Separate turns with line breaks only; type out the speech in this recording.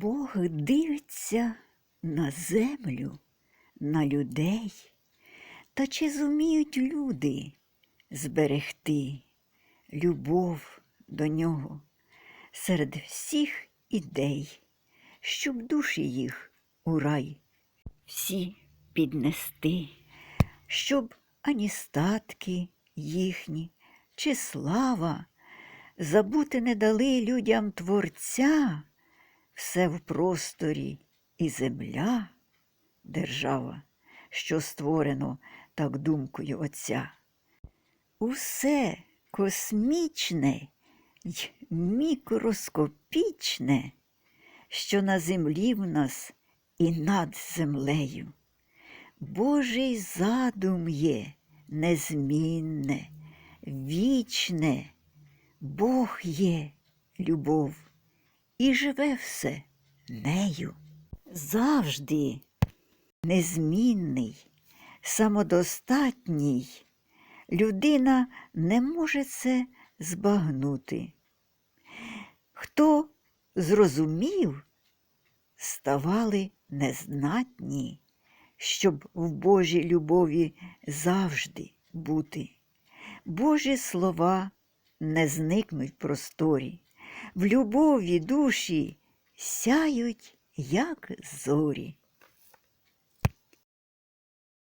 Бог дивиться на землю, на людей. Та чи зуміють люди зберегти любов до нього серед всіх ідей, щоб душі їх у рай всі піднести, щоб ані статки їхні чи слава забути не дали людям Творця, все в просторі і земля, держава, що створено так думкою Отця. Усе космічне й мікроскопічне, що на землі в нас і над землею. Божий задум є незмінне, вічне, Бог є любов і живе все нею. Завжди незмінний, самодостатній. Людина не може це збагнути. Хто зрозумів, ставали незнатні, щоб в Божій любові завжди бути. Божі слова не зникнуть в просторі, в любові душі сяють, як зорі.